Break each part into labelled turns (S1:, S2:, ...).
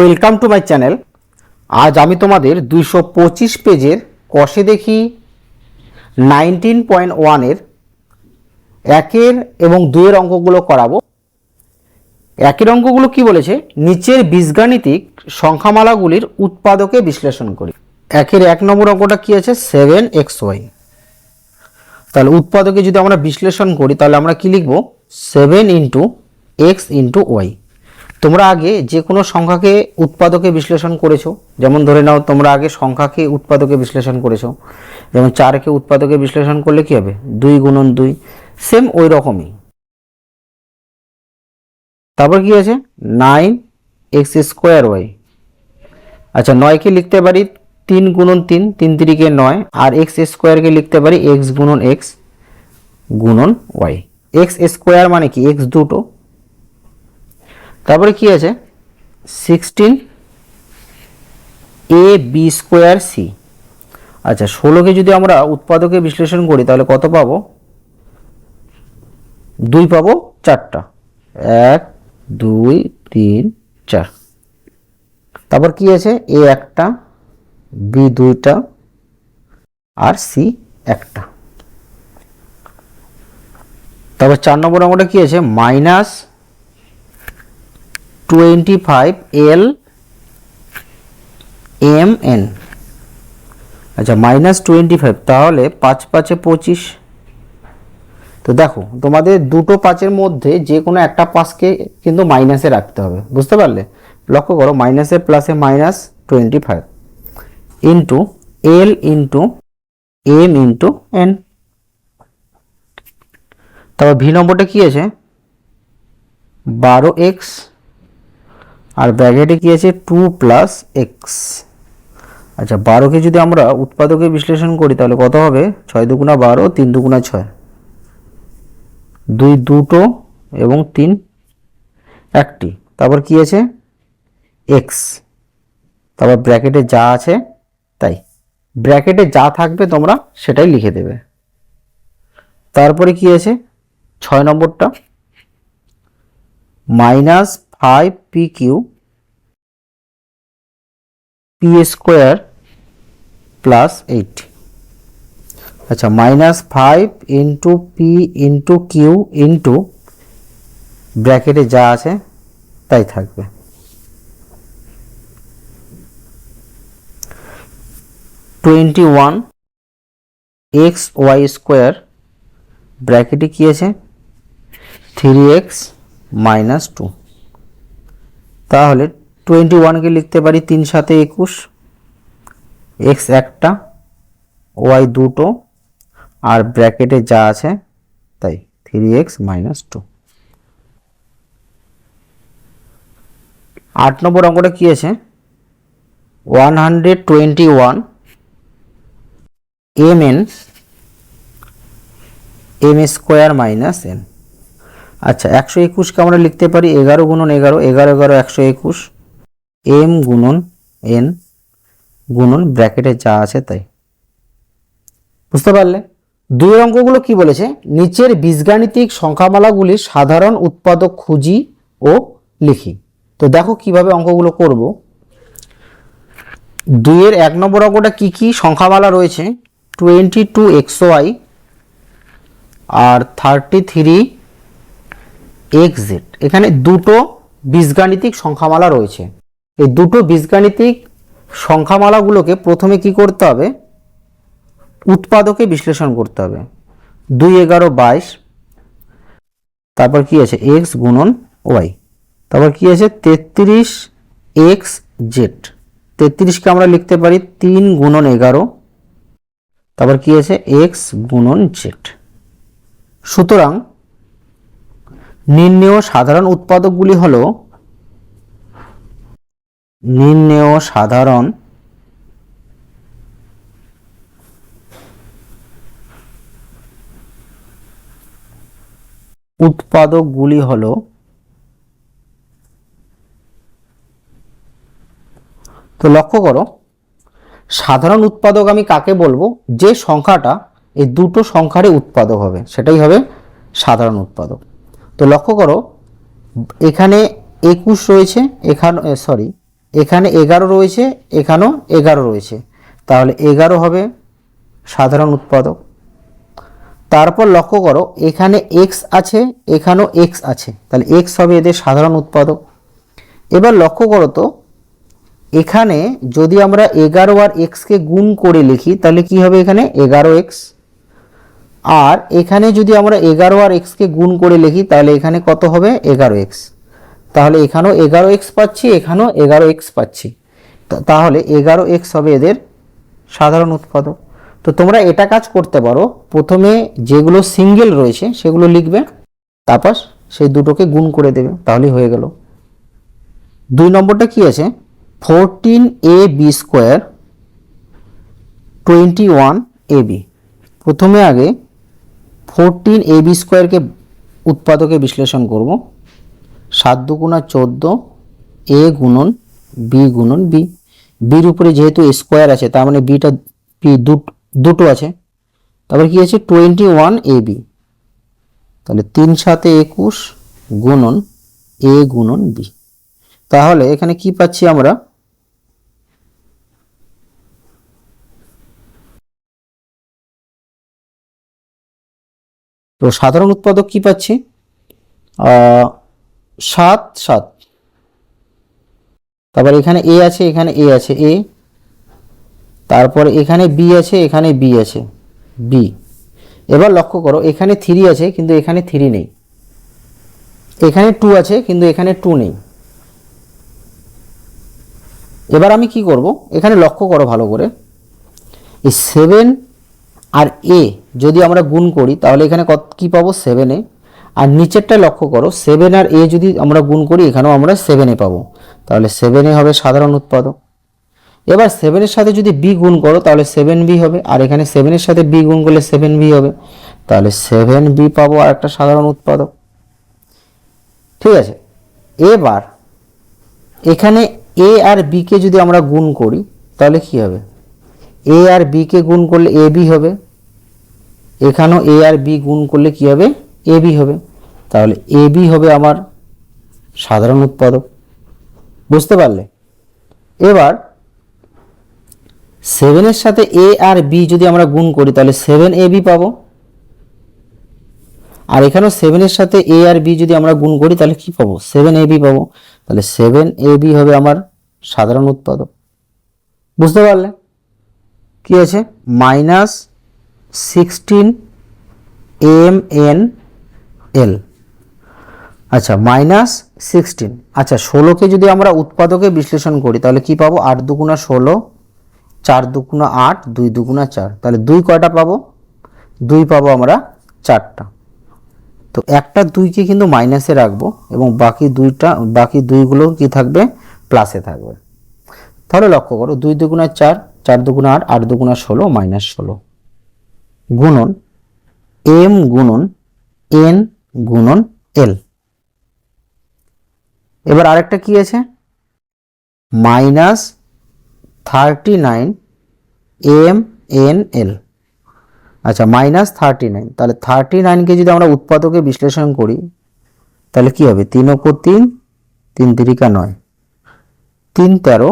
S1: Welcome to my channel. আজ আমি তোমাদের দুইশো পঁচিশ পেজের কষে দেখি নাইনটিন পয়েন্ট ওয়ানের একের এবং দুইয়ের অঙ্কগুলো করাবো। একের অঙ্কগুলো কি বলেছে? নিচের বীজগাণিতিক সংখ্যামালাগুলির উৎপাদকে বিশ্লেষণ করি। একের এক নম্বর অঙ্কটা কি আছে? Seven X Y. তাহলে উৎপাদকে যদি আমরা বিশ্লেষণ করি, তাহলে আমরা কি লিখব? Seven into X into Y. তোমরা আগে যে কোনো সংখ্যাকে উৎপাদকে বিশ্লেষণ করেছ, যেমন ধরে নাও তোমরা আগে সংখ্যাকে উৎপাদকে বিশ্লেষণ করেছ, যেমন চারকে উৎপাদকে বিশ্লেষণ করলে কি হবে? দুই গুণন দুই সেম ওই রকমই। তারপর কি আছে? নাইন এক্স স্কোয়ার ওয়াই আচ্ছা নয়কে লিখতে পারি তিন গুণন তিন তিন তিরিকে নয়, আর এক্স স্কোয়ারকে লিখতে পারি এক্স গুণন এক্স গুণন ওয়াই এক্স স্কোয়ার মানে কি? এক্স দুটো। তারপরে কি আছে? Sixteen A B square C আচ্ছা ষোলোকে যদি আমরা উৎপাদকে বিশ্লেষণ করি, তাহলে কত পাবো? দুই পাবো চারটা। এক, দুই, তিন, চার। তারপর কি আছে? এ একটা বি দুইটা, আর সি একটা। তারপর চার নম্বর অঙ্কটা কি আছে? Minus twenty five L M N আচ্ছা মাইনাস টোয়েন্টি ফাইভ তাহলে পাঁচ পাঁচে পঁচিশ। তো দেখো, তোমাদের দুটো পাঁচের মধ্যে যে কোনো একটা পাঁচকে কিন্তু মাইনাসে রাখতে হবে, বুঝতে পারলে? লক্ষ্য করো মাইনাসে প্লাসে minus twenty five into L into M into N তারপর ভি নম্বরটা কি আছে? বারো এক্স আর ব্র্যাকেটে কি আছে? টু প্লাস এক্স আচ্ছা বারোকে যদি আমরা উৎপাদকে বিশ্লেষণ করি, তাহলে কত হবে? ছয় দুগুণা বারো, তিন দুগুণা ছয়। দুই দুটো এবং তিন একটি। তারপর কি আছে? এক্স তারপর ব্র্যাকেটে যা আছে, তাই। ব্র্যাকেটে যা থাকবে, তোমরা সেটাই লিখে দেবে। তারপরে কি আছে? ছয় নম্বরটা। Minus five P Q P square plus eight. আচ্ছা minus five into P into Q into ব্র্যাকেটে যা আছে তাই থাকবে। Twenty one X Y square ব্র্যাকেটে কী আছে? Three X minus two. তাহলে টোয়েন্টি ওয়ানকে লিখতে পারি তিন সাথে একুশ এক্স একটা ওয়াই দুটো, আর ব্র্যাকেটে যা আছে, তাই থ্রি এক্স মাইনাস টু আট নম্বর অঙ্কটা কী আছে? One hundred twenty one M N M square minus N আচ্ছা একশো একুশকে আমরা লিখতে পারি এগারো গুণন এগারো এগারো এগারো একশো একুশ, এম গুণন এন গুণন ব্র্যাকেটে যা আছে তাই। বুঝতে পারলে? দুই অঙ্কগুলো কি বলেছে? নিচের বীজগাণিতিক সংখ্যামালাগুলির সাধারণ উৎপাদক খুঁজি ও লিখি। তো দেখো কীভাবে অঙ্কগুলো করব। দুইয়ের এক নম্বর অঙ্কটা কি কি? সংখ্যামালা রয়েছে, টোয়েন্টি টু এক্স ওয়াই আর থার্টি থ্রি এক্স জেড এখানে দুটো বীজগাণিতিক সংখ্যামালা রয়েছে। এই দুটো বীজগাণিতিক সংখ্যামালাগুলোকে প্রথমে কি করতে হবে? উৎপাদকে বিশ্লেষণ করতে হবে। দুই এগারো বাইশ, তারপর কি আছে? এক্স গুণন ওয়াই তারপর কি আছে? তেত্রিশ এক্স জেড তেত্রিশকে আমরা লিখতে পারি তিন গুণন এগারো, তারপর কি আছে? এক্স গুণন জেড সুতরাং নির্ণেয় সাধারণ উৎপাদকগুলি হল নির্ণেয় সাধারণ উৎপাদকগুলি হল তো লক্ষ্য করো, সাধারণ উৎপাদক আমি কাকে বলব? যে সংখ্যাটা এই দুটো সংখ্যারই উৎপাদক হবে, সেটাই হবে সাধারণ উৎপাদক। তো লক্ষ্য করো, এখানে একুশ রয়েছে, এখানে সরি এখানে এগারো রয়েছে, এখানেও এগারো রয়েছে। তাহলে এগারো হবে সাধারণ উৎপাদক। তারপর লক্ষ্য করো, এখানে এক্স আছে, এখানেও এক্স আছে। তাহলে এক্স হবে এদের সাধারণ উৎপাদক। এবার লক্ষ্য করো তো, এখানে যদি আমরা এগারো আর এক্সকে গুণ করে লিখি, তাহলে কি হবে এখানে? এগারো এক্স আর এখানে যদি আমরা এগারো আর এক্সকে গুণ করে লিখি, তাহলে এখানে কত হবে? এগারো এক্স তাহলে এখানেও এগারো এক্স পাচ্ছি, এখানেও এগারো এক্স পাচ্ছি। তাহলে এগারো এক্স হবে এদের সাধারণ উৎপাদক। তো তোমরা এটা কাজ করতে পারো, প্রথমে যেগুলো সিঙ্গেল রয়েছে, সেগুলো লিখবে, তারপর সেই দুটোকে গুণ করে দেবে তাহলেই হয়ে গেল। দুই নম্বরটা কি আছে? Fourteen A B square twenty one A B প্রথমে আগে ফোরটিন এ বি স্কোয়ারকে উৎপাদকে বিশ্লেষণ করব। সাত দুগুণা চোদ্দ এ গুণন বি গুণন বি বির উপরে যেহেতু স্কোয়ার আছে, তার মানে বিটা বি দুটো আছে। তারপরে কি আছে? টোয়েন্টি ওয়ান এ বি তাহলে তিন সাথে একুশ গুণন এ গুণন বি তাহলে এখানে কি পাচ্ছি আমরা? তো সাধারণ উৎপাদক কি পাচ্ছি? সাত সাত। তারপর এখানে এ আছে, এখানে এ আছে এ তারপর এখানে বি আছে, এখানে বি আছে বি এবার লক্ষ্য করো, এখানে থ্রি আছে, কিন্তু এখানে থ্রি নেই। এখানে টু আছে, কিন্তু এখানে টু নেই। এবার আমি কি করব? এখানে লক্ষ্য করো ভালো করে। এই সেভেন আর এ যদি আমরা গুণ করি, তাহলে এখানে কত, কী পাবো? সেভেনে আর নিচেরটা লক্ষ্য করো সেভেন আর এ যদি আমরা গুণ করি, এখানেও আমরা সেভেনে পাবো। তাহলে সেভেনে হবে সাধারণ উৎপাদক। এবার সেভেনের সাথে যদি বি গুণ করো, তাহলে সেভেন বি হবে। আর এখানে সেভেনের সাথে বি গুণ করলে সেভেন বি হবে। তাহলে সেভেন বি পাবো আর একটা সাধারণ উৎপাদক। ঠিক আছে? এবার এখানে এ আর বি কে যদি আমরা গুণ করি, তাহলে কি হবে? এ আর বি কে গুণ করলে এ বি হবে। এখানেও এ আর বি গুণ করলে কি হবে? এ বি হবে। তাহলে এ বি হবে আমার সাধারণ উৎপাদক। বুঝতে পারলে? এবার সেভেনের সাথে এ আর বি যদি আমরা গুণ করি, তাহলে সেভেন এ বি পাবো। আর এখানেও সেভেনের সাথে এ আর বি যদি আমরা গুণ করি, তাহলে কি পাবো? সেভেন এ বি পাবো। তাহলে সেভেন এ বি হবে আমার সাধারণ উৎপাদক। বুঝতে পারলে? কি আছে? Minus sixteen M N L. আচ্ছা মাইনাস সিক্সটিন। আচ্ছা ষোলোকে যদি আমরা উৎপাদকে বিশ্লেষণ করি, তাহলে কি পাবো? আট দুগুণা ষোলো, চার দুগুণা আট, দুই দুগুণা চার। তাহলে দুই কয়টা পাবো? দুই পাবো আমরা চারটা। তো একটা দুইকে কিন্তু মাইনাসে রাখব এবং বাকি দুইটা, বাকি দুইগুলো কি থাকবে? প্লাসে থাকবে। তাহলে লক্ষ্য করো, দুই দুগুণা চার চার দুগুণা আট আট দুগুণা ষোলো, মাইনাস ষোলো। গুণন এম গুণন এন গুণন এল। এবার আরেকটা কি আছে? Minus thirty nine M N L. আচ্ছা মাইনাস থার্টি নাইন। তাহলে থার্টি নাইনকে যদি আমরা উৎপাদকে বিশ্লেষণ করি, তাহলে কি হবে? তিন অক্ষর তিন তিন তিরিকা নয়। তিন তেরো,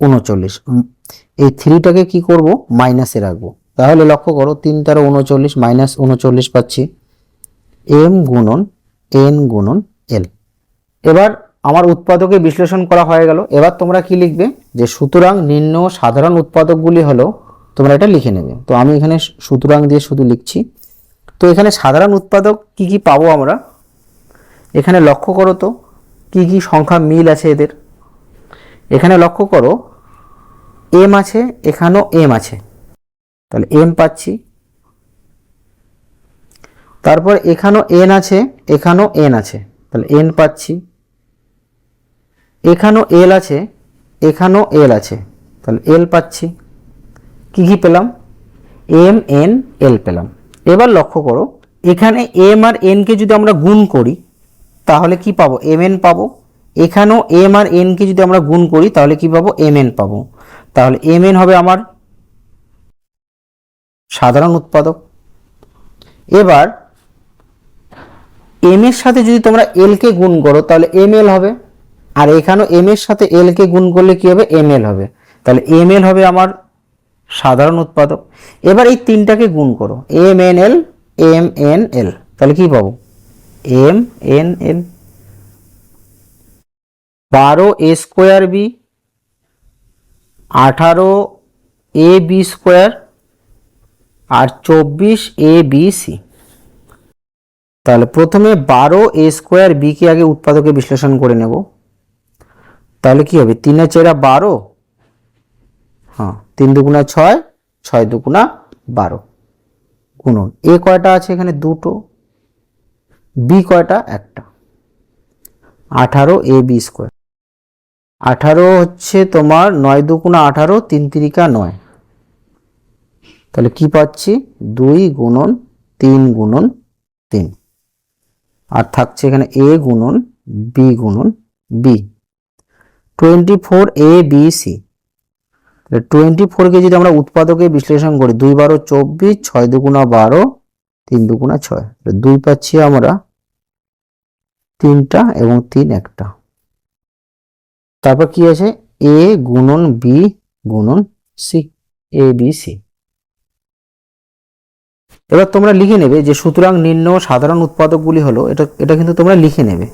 S1: উনচল্লিশ। এই থ্রিটাকে কি করব? মাইনাসে রাখব। তাহলে লক্ষ্য করো, তিন তেরো উনচল্লিশ মাইনাস উনচল্লিশ পাচ্ছি। এম গুণন এন গুণন এল। এবার আমার উৎপাদকে বিশ্লেষণ করা হয়ে গেল। এবার তোমরা কি লিখবে? যে সুতরাং নিম্ন সাধারণ উৎপাদকগুলি হলো, তোমরা এটা লিখে নেবে। তো আমি এখানে সুতরাং দিয়ে শুধু লিখছি। তো এখানে সাধারণ উৎপাদক কি কি পাবো আমরা? এখানে লক্ষ্য করো তো, কি কি সংখ্যা মিল আছে এদের? এখানে লক্ষ্য করো এম আছে, এখানেও এম আছে। তাহলে এম পাচ্ছি। তারপর এখানেও এন আছে, এখানেও এন আছে। তাহলে এন পাচ্ছি। এখানেও এল আছে, এখানেও এল আছে। তাহলে এল পাচ্ছি। কি কি পেলাম? এম এন এল পেলাম। এবার লক্ষ্য করো, এখানে এম আর এনকে যদি আমরা গুণ করি, তাহলে কি পাবো? এম এন পাবো। এখানেও এম আর এনকে যদি আমরা গুণ করি, তাহলে কি পাবো? এম এন পাবো। তাহলে এম এন হবে আমার সাধারণ উৎপাদক। এবার এম এর সাথে যদি তোমরা এল কে গুণ করো, তাহলে এম এল হবে। আর এখানেও এম এর সাথে এল কে গুণ করলে কি হবে? এম এল হবে। তাহলে এম এল হবে আমার সাধারণ উৎপাদক। এবার এই তিনটাকে গুণ করো। M N L M N L তাহলে কি পাবো? এম এন এল বারো এ স্কোয়ার বি আঠারো এ বি স্কোয়ার আর চব্বিশ এ বি সি। তাহলে প্রথমে বারো এ স্কোয়ার বিকে আগে উৎপাদকে বিশ্লেষণ করে নেব। তাহলে কি হবে? তিনে চেরা বারো? হ্যাঁ তিন দুগুণা ছয় ছয় দুগুণা বারো। গুণন এ কয়টা আছে এখানে? দুটো। বি কয়টা? একটা। আঠারো এ বি স্কোয়ার। আঠারো হচ্ছে তোমার নয় দুগুণা আঠারো, তিন তিরিকা নয়। তাহলে কি পাচ্ছি? দুই গুণন তিন গুণন তিন। আর থাকছে এখানে এ গুণন, বি গুণন, B. Twenty four A B C. Twenty ফোরকে যদি আমরা উৎপাদকে বিশ্লেষণ করি, দুই বারো চব্বিশ, ছয় দুগুণা বারো, তিন দুগুণা ছয়। দুই পাচ্ছি আমরা তিনটা এবং তিন একটা। তারপর কি আছে? এ গুণন বি গুণন সি এ বি সি এবার তোমরা লিখে নেবে যে সুতরাং নির্ণয় সাধারণ উৎপাদকগুলি হলো, এটা এটা কিন্তু তোমরা লিখে নেবে।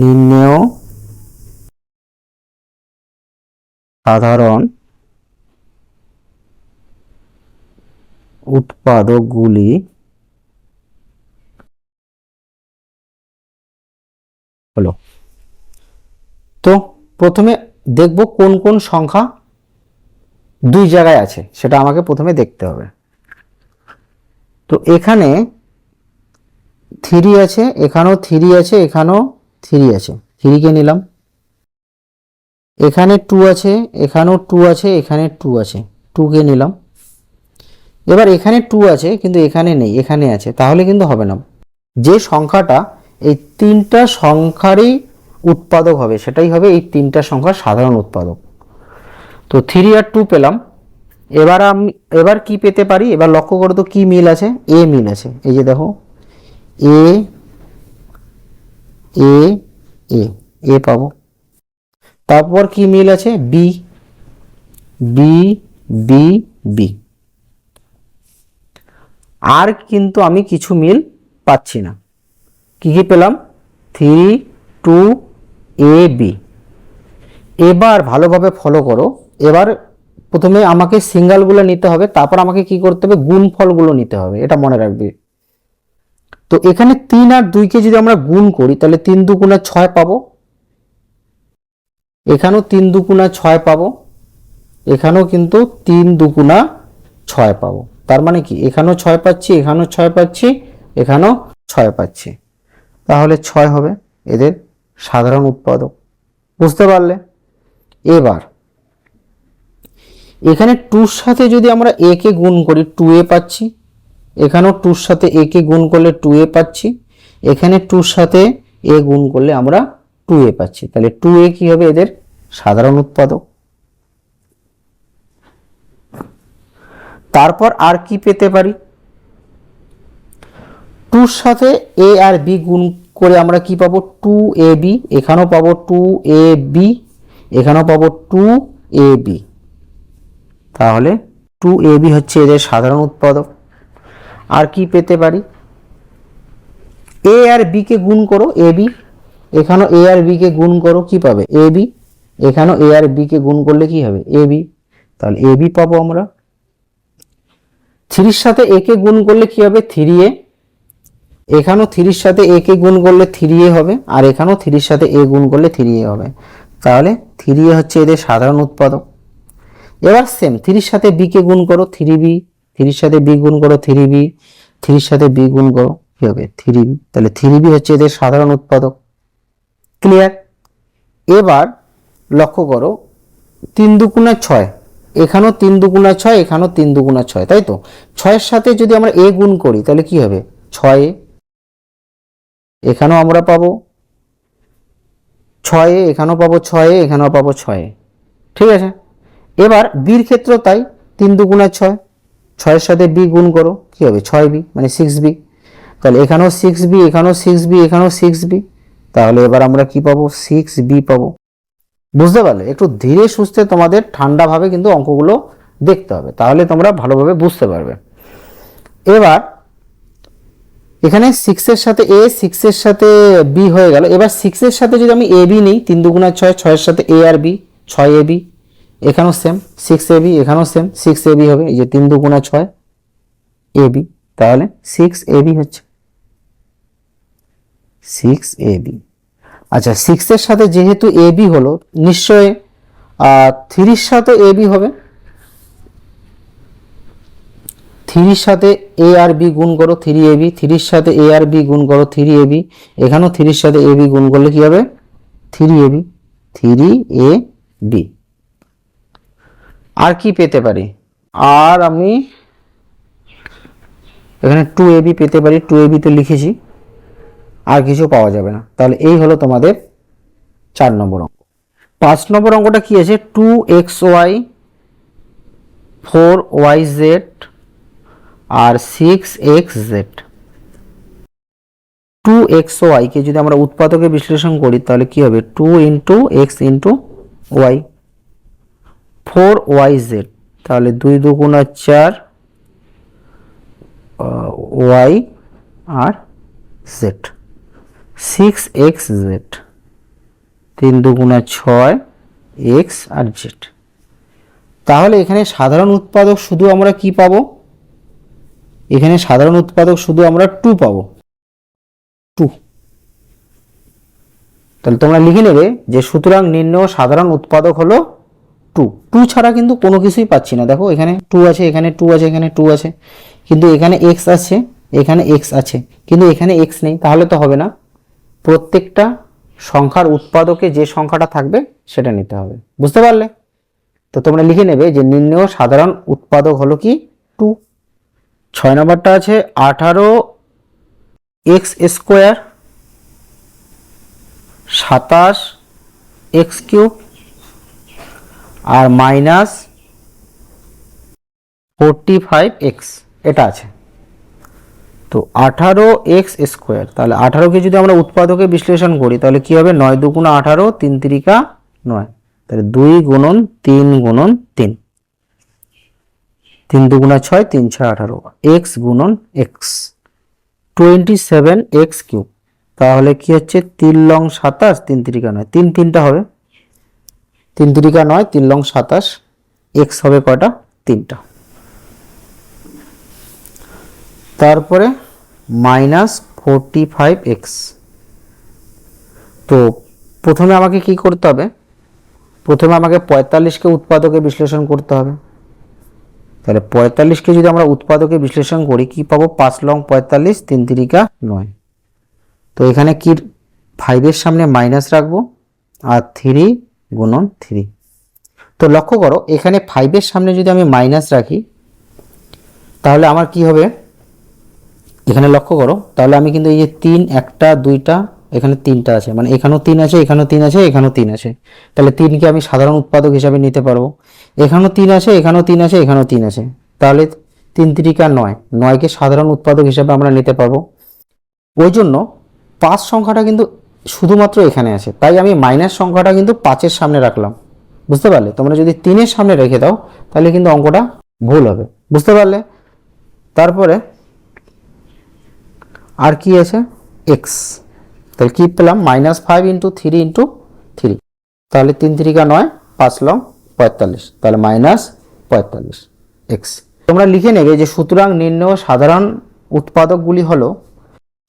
S1: নির্ণয় সাধারণ উৎপাদকগুলি হলো তো প্রথমে দেখব কোন কোন সংখ্যা দুই জায়গায় আছে, সেটা আমাকে প্রথমে দেখতে হবে। তো এখানে থ্রি আছে, এখানেও থ্রি আছে, এখানেও থ্রি আছে। থ্রিকে নিলাম। এখানে টু আছে, এখানেও টু আছে, এখানে টু আছে। টুকে নিলাম। এবার এখানে টু আছে, কিন্তু এখানে নেই, এখানে আছে, তাহলে কিন্তু হবে না। যে সংখ্যাটা, এই তিনটা সংখ্যারই উৎপাদক হবে, সেটাই হবে এই তিনটা সংখ্যার সাধারণ উৎপাদক। তো থ্রি আর টু পেলাম। এবার আমি, এবার কি পেতে পারি? এবার লক্ষ্য করো তো কি মিল আছে? এ মিল আছে। এই যে দেখো এ এ এ এ পাবো। তারপর কি মিল আছে? বি বি বি বি আর কিন্তু আমি কিছু মিল পাচ্ছি না। কি কি পেলাম? থ্রি টু এ বি এবার ভালোভাবে ফলো করো। এবার প্রথমে আমাকে সিঙ্গালগুলো নিতে হবে, তারপর আমাকে কি করতে হবে? গুণফলগুলো নিতে হবে, এটা মনে রাখবে। তো এখানে তিন আর দুইকে যদি আমরা গুণ করি, তাহলে তিন দুগুণা ছয় পাবো। এখানেও তিন দুগুণা ছয় পাবো। এখানেও কিন্তু তিন দুগুণা ছয় পাবো। তার মানে কি? এখানেও ছয় পাচ্ছি, এখানেও ছয় পাচ্ছি, এখানেও ছয় পাচ্ছি। তাহলে ছয় হবে। এদের সাধারণ উৎপাদক। বুঝতে পারলে? এবার, এখানে টুর সাথে যদি আমরা এ কে গুণ করি টু এ পাচ্ছি। এখানেও টুর সাথে এ কে গুণ করলে টু এ পাচ্ছি। এখানে টুর সাথে এ গুণ করলে আমরা টু এ পাচ্ছি। তাহলে টু এ কি হবে এদের? সাধারণ উৎপাদক। তারপর আর কি পেতে পারি? টুর সাথে এ আর বি গুণ করে আমরা কি পাবো? টু এ বি এখানেও পাবো টু এ বি এখানেও পাবো টু এ বি তাহলে টু এ বি হচ্ছে এদের সাধারণ উৎপাদক। আর কি পেতে পারি? এ আর বি কে গুণ করো এ বি এখানেও এ আর বি কে গুণ করো, কি পাবে? এ বি এখানেও এ আর বি কে গুণ করলে কি হবে? এ বি তাহলে এ বি পাবো আমরা। থ্রির সাথে এ কে গুণ করলে কি হবে? থ্রি এ এখানেও থ্রির সাথে এ কে গুণ করলে থ্রি এ হবে, আর এখানেও থ্রির সাথে এ গুণ করলে থ্রি এ হবে। তাহলে থ্রি এ হচ্ছে এদের সাধারণ উৎপাদক। এবার সেম থ্রির সাথে বি কে গুণ করো, থ্রি বি, থ্রির সাথে বি গুণ করো, থ্রি বি, থ্রির সাথে বি গুণ করো, কি হবে? Three B. তাহলে থ্রি বি হচ্ছে এদের সাধারণ উৎপাদক। ক্লিয়ার এবার লক্ষ্য করো, তিন দুগুণা ছয়, এখানেও তিন দুগুণা ছয়, এখানেও তিন দুগুণা ছয়, তাই তো? ছয়ের সাথে যদি আমরা এ গুণ করি, তাহলে কি হবে? ছয় এখানেও আমরা পাবো। ছয়ে এখানেও পাবো, ছয়ে এখানেও পাবো, ছয়ে ঠিক আছে? এবার বির ক্ষেত্র তাই, তিন দু দুগুণা ছয়। ছয়ের সাথে বি গুণ করো, কি হবে? ছয় বি মানে সিক্স বি। তাহলে এখানেও সিক্স বি, এখানেও সিক্স বি, এখানেও সিক্স বি। তাহলে এবার আমরা কি পাবো? সিক্স বি পাবো। বুঝতে পারলে? একটু ধীরে সুস্থে তোমাদের ঠান্ডাভাবে কিন্তু অঙ্কগুলো দেখতে হবে। তাহলে তোমরা ভালোভাবে বুঝতে পারবে। এবার এখানে সিক্সের সাথে এ সিক্সের সাথে বি হয়ে গেল। এবার সিক্সের সাথে যদি আমি এ বি নিই, তিন দুগুণা ছয় ছয়ের সাথে এ আর বি ছয় এ বি এখানেও সেম সিক্স এ বি এখানেও সেম সিক্স এ বি হবে। এই যে তিন দুগুণা ছয় এ বি তাহলে সিক্স এ বি হচ্ছে। সিক্স এ বি আচ্ছা সিক্সের সাথে যেহেতু এ বি হলো, নিশ্চয়ই থ্রির সাথে এ বি হবে। থ্রির সাথে এ আর বি গুণ করো, থ্রি এ বি থ্রির সাথে এ আর বি গুণ করো, থ্রি এ বি এখানেও থ্রির সাথে এ বি গুণ করলে কি হবে? Three A B three A B আর কি পেতে পারি? আর আমি এখানে টু এ বি পেতে পারি টু এ বি তো লিখেছি। আর কিছু পাওয়া যাবে না। তাহলে এই হলো তোমাদের চার নম্বর অঙ্ক। পাঁচ নম্বর অঙ্কটা কি আছে? Two X Y four Y Z আর six X Z two X ওয়াইকে যদি আমরা উৎপাদকে বিশ্লেষণ করি, তাহলে কি হবে? Two into X into Y four Y Z তাহলে দুই দুগুণা চার ওয়াই আর জেড সিক্স এক্স জেড তিন দুগুণা ছয় এক্স আর জেড তাহলে এখানে সাধারণ উৎপাদক শুধু আমরা কি পাবো? এখানে সাধারণ উৎপাদক শুধু আমরা টু পাবো। টু তাহলে তোমরা লিখে নেবে যে সুতরাং নির্ণয় সাধারণ উৎপাদক হলো টু টু ছাড়া কিন্তু কোনো কিছুই পাচ্ছি না। দেখো এখানে টু আছে, এখানে টু আছে, এখানে টু আছে। কিন্তু এখানে এক্স আছে, এখানে এক্স আছে। কিন্তু এখানে এক্স নেই, তাহলে তো হবে না। প্রত্যেকটা সংখ্যার উৎপাদকে যে সংখ্যাটা থাকবে সেটা নিতে হবে। বুঝতে পারলে? তো তোমরা লিখে নেবে যে নির্ণয় সাধারণ উৎপাদক হলো কি? টু ছয় নম্বরটা আছে আঠারো এক্স স্কোয়ার সাতাশ এক্স কিউব আর মাইনাস ফোরটি ফাইভ এক্স, এটা আছে। তো আঠারো এক্স স্কোয়ার, তাহলে আঠারোকে যদি আমরা উৎপাদকে বিশ্লেষণ করি, তাহলে কি হবে? নয় দুগুণা আঠারো, তিন তিরিকা নয়। তাহলে দুই গুণন তিন গুণন তিন। তিন দুগুণা ছয়, তিন ছয় আঠারো। এক্স গুণন X twenty seven X cube তাহলে কি হচ্ছে? তিন লং সাতাশ, তিন তিরিকা নয়। তিন তিনটা হবে? তিন তিরিকা নয়, তিন লং সাতাশ। এক্স হবে কয়টা? তিনটা। তারপরে মাইনাস ফোরটি ফাইভ এক্স তো প্রথমে আমাকে কি করতে হবে? প্রথমে আমাকে পঁয়তাল্লিশকে উৎপাদকে বিশ্লেষণ করতে হবে। তাহলে পঁয়তাল্লিশকে যদি আমরা উৎপাদকে বিশ্লেষণ করি, কি পাবো? পাঁচ লং পঁয়তাল্লিশ, তিন তিরিকা নয়। তো এখানে কি ফাইভের সামনে মাইনাস রাখব? আর থ্রি গুণন থ্রি তো লক্ষ্য করো, এখানে ফাইভের সামনে যদি আমি মাইনাস রাখি, তাহলে আমার কি হবে? এখানে লক্ষ্য করো, তাহলে আমি কিন্তু এই যে তিন, একটা, দুইটা, এখানে তিনটা আছে। মানে এখানেও তিন আছে, এখানেও তিন আছে, এখানেও তিন আছে। তাহলে তিনকে আমি সাধারণ উৎপাদক হিসাবে নিতে পারব। এখানেও তিন আসে, এখানেও তিন আসে, এখানেও তিন আসে। তাহলে তিন তিরিকা নয়। নয়কে সাধারণ উৎপাদক হিসাবে আমরা নিতে পারব। ওই জন্য পাঁচ সংখ্যাটা কিন্তু শুধুমাত্র এখানে আছে তাই আমি মাইনাস সংখ্যাটা কিন্তু পাঁচের সামনে রাখলাম। বুঝতে পারলে? তোমরা যদি তিনের সামনে রেখে দাও, তাহলে কিন্তু অঙ্কটা ভুল হবে। বুঝতে পারলে? তারপরে আর কি আছে? এক্স তাহলে কি পেলাম? Minus five into three into three তাহলে তিন তিরিকা নয়, পাঁচ লং পঁয়তাল্লিশ। তাহলে মাইনাস পঁয়তাল্লিশ। এক্স তোমরা লিখে নেবে যে সুতরাং নির্ণয় সাধারণ উৎপাদকগুলি হলো,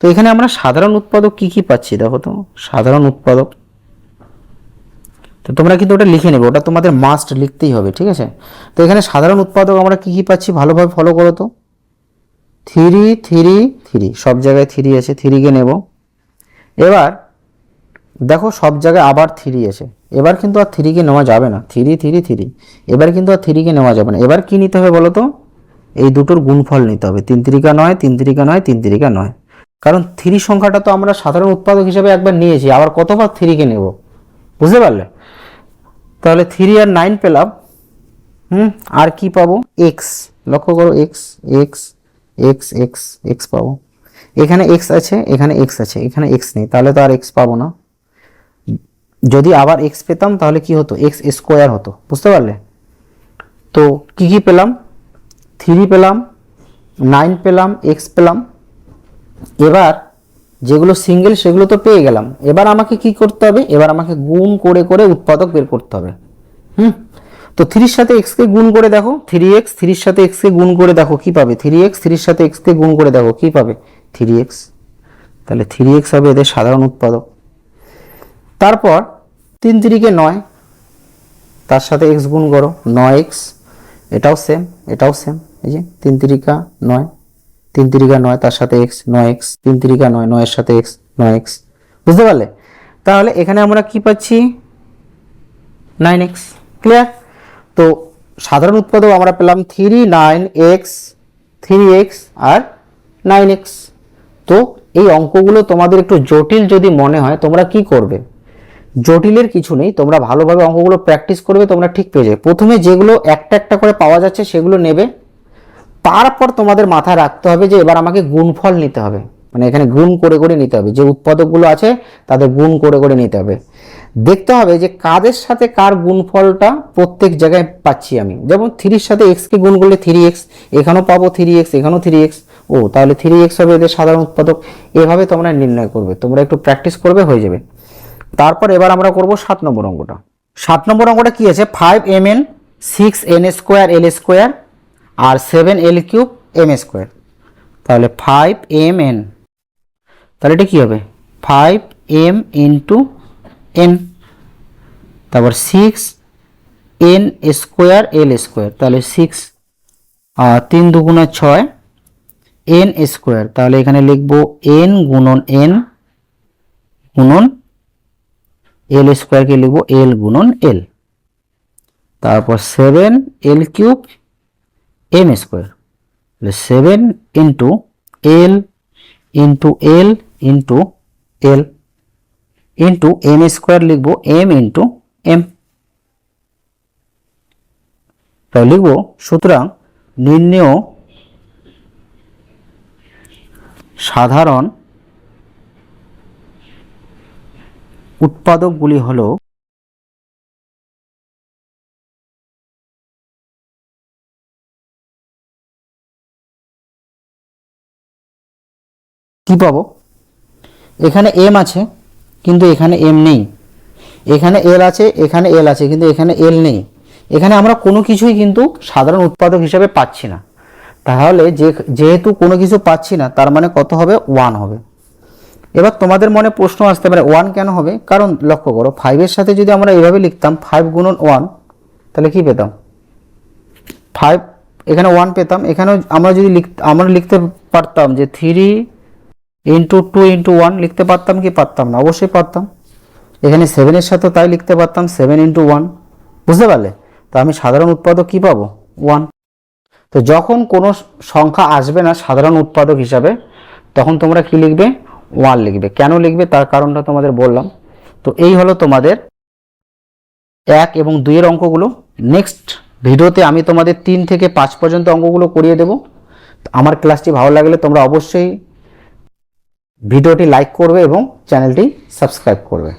S1: তো এখানে আমরা সাধারণ উৎপাদক কি কি পাচ্ছি? দেখো তো, সাধারণ উৎপাদক। তো তোমরা কিন্তু ওটা লিখে নেবে, ওটা তোমাদের মাস্ট লিখতেই হবে, ঠিক আছে? তো এখানে সাধারণ উৎপাদক আমরা কি কি পাচ্ছি? ভালোভাবে ফলো করো তো। থ্রি থ্রি থ্রি সব জায়গায় থ্রি আছে থ্রিকে নেব। এবার দেখো সব জায়গায় আবার থ্রি আছে। এবার কিন্তু আর থ্রিকে নেওয়া যাবে না। Three three three. এবার কিন্তু আর থ্রিকে নেওয়া যাবে না। এবার কি নিতে হবে বলো তো এই দুটোর গুণফল নিতে হবে। তিন তিরিকা নয়, তিন তিরিকা নয়, তিন তিরিকা নয়। কারণ থ্রি সংখ্যাটা তো আমরা সাধারণ উৎপাদক হিসেবে একবার নিয়েছি। আবার কতবার থ্রিকে নেব? বুঝতে পারলে? তাহলে থ্রি আর নাইন পেলাম। হুম, আর কি পাবো? এক্স। লক্ষ্য করো, X X X X X পাবো। এখানে এক্স আছে, এখানে এক্স আছে। এখানে এক্স নেই। তাহলে তো আর এক্স পাবো না। যদি আবার এক্স পেতাম, তাহলে কি হতো? এক্স স্কোয়ার হতো। বুঝতে পারলে? তো কি কি পেলাম? থ্রি পেলাম নাইন পেলাম এক্স পেলাম। এবার যেগুলো সিঙ্গেল সেগুলো তো পেয়ে গেলাম। এবার আমাকে কি করতে হবে? এবার আমাকে গুণ করে করে উৎপাদক বের করতে হবে। হুম? তো থ্রির সাথে এক্সকে গুণ করে দেখো। থ্রি এক্স থ্রির সাথে এক্সকে গুণ করে দেখো, কি পাবে? থ্রি এক্স থ্রির সাথে এক্সকে গুণ করে দেখো, কি পাবে? থ্রি এক্স তাহলে থ্রি এক্স হবে এদের সাধারণ উৎপাদক। তারপর তিন তিরিকে নয়, তার সাথে এক্স গুণ করো, নয় এক্স এটাও সেম এটাও সেম এই যে তিন তিরিকা নয়, তিন তিরিকা নয়, তার সাথে এক্স নয় এক্স তিন তিরিকা নয়, নয়ের সাথে এক্স নয় এক্স বুঝতে পারলে? তাহলে এখানে আমরা কি পাচ্ছি? নাইন এক্স ক্লিয়ার তো সাধারণ উৎপাদক আমরা পেলাম three nine X three X আর নাইন এক্স তো এই অঙ্কগুলো তোমাদের একটু জটিল যদি মনে হয়, তোমরা কি করবে? জটিলের কিছু নেই, তোমরা ভালোভাবে অঙ্কগুলো প্র্যাকটিস করবে, তোমরা ঠিক পেয়ে যাবে। প্রথমে যেগুলো একটা একটা করে পাওয়া যাচ্ছে সেগুলো নেবে। তারপর তোমাদের মাথায় রাখতে হবে যে এবার আমাকে গুণফল নিতে হবে। মানে এখানে গুণ করে করে নিতে হবে। যে উৎপাদকগুলো আছে, তাদের গুণ করে করে নিতে হবে। দেখতে হবে যে কাদের সাথে কার গুণফলটা প্রত্যেক জায়গায় পাচ্ছি আমি। যেমন থ্রির সাথে এক্সকে গুণ করলে থ্রি এক্স, এখানেও পাবো থ্রি এক্স, এখানেও থ্রি এক্স। ও, তাহলে থ্রি এক্স হবে এদের সাধারণ উৎপাদক। এভাবে তোমরা নির্ণয় করবে। তোমরা একটু প্র্যাকটিস করবে, হয়ে যাবে। তারপর এবার আমরা করব সাত নম্বর অঙ্কটা। সাত নম্বর অঙ্কটা কি আছে? Five M N six N square L square আর seven L cube M square তাহলে ফাইভ এম এন তাহলে এটা কী হবে? ফাইভ এম ইন্টু এন তারপর six N square L square তাহলে সিক্স তিন দুগুণা ছয় এন স্কোয়ার তাহলে এখানে লিখব এন গুণন এন গুণন এল স্কোয়ারকে লিখব? এল গুণন এল। তারপর seven L cube M square. তাহলে seven into L into L into L. Into M square লিখব, এম ইন্টু এম। তাহলে লিখব, সুতরাং নির্ণেয় সাধারণ উৎপাদকগুলি হলো কি পাবো? এখানে এম আছে, কিন্তু এখানে এম নেই। এখানে এল আছে, এখানে এল আছে, কিন্তু এখানে এল নেই। এখানে আমরা কোনো কিছুই কিন্তু সাধারণ উৎপাদক হিসাবে পাচ্ছি না। তাহলে যে যেহেতু কোনো কিছু পাচ্ছি না, তার মানে কত হবে? ওয়ান হবে। এবার তোমাদের মনে প্রশ্ন আসতে পারে ওয়ান কেন হবে? কারণ লক্ষ্য করো ফাইভের সাথে যদি আমরা এভাবে লিখতাম ফাইভ গুণন ওয়ান তাহলে কি পেতাম? ফাইভ এখানে ওয়ান পেতাম। এখানেও আমরা যদি লিখ, আমরা লিখতে পারতাম যে three into two into one লিখতে পারতাম কি? পারতাম না, অবশ্যই পারতাম। এখানে সেভেনের সাথে তাই লিখতে পারতাম সেভেন ইন্টু ওয়ান বুঝতে পারলে? তো আমি সাধারণ উৎপাদক কি পাবো? ওয়ান তো যখন কোনো সংখ্যা আসবে না সাধারণ উৎপাদক হিসাবে, তখন তোমরা কি লিখবে? ওয়ান লিখবে। কেন লিখবে? তার কারণটা তোমাদের বললাম। তো এই হলো তোমাদের এক এবং দুইয়ের অঙ্কগুলো। নেক্সট ভিডিওতে আমি তোমাদের তিন থেকে পাঁচ পর্যন্ত অঙ্কগুলো করিয়ে দেব। আমার ক্লাসটি ভালো লাগলে তোমরা অবশ্যই ভিডিওটি লাইক করবে এবং চ্যানেলটি সাবস্ক্রাইব করবে।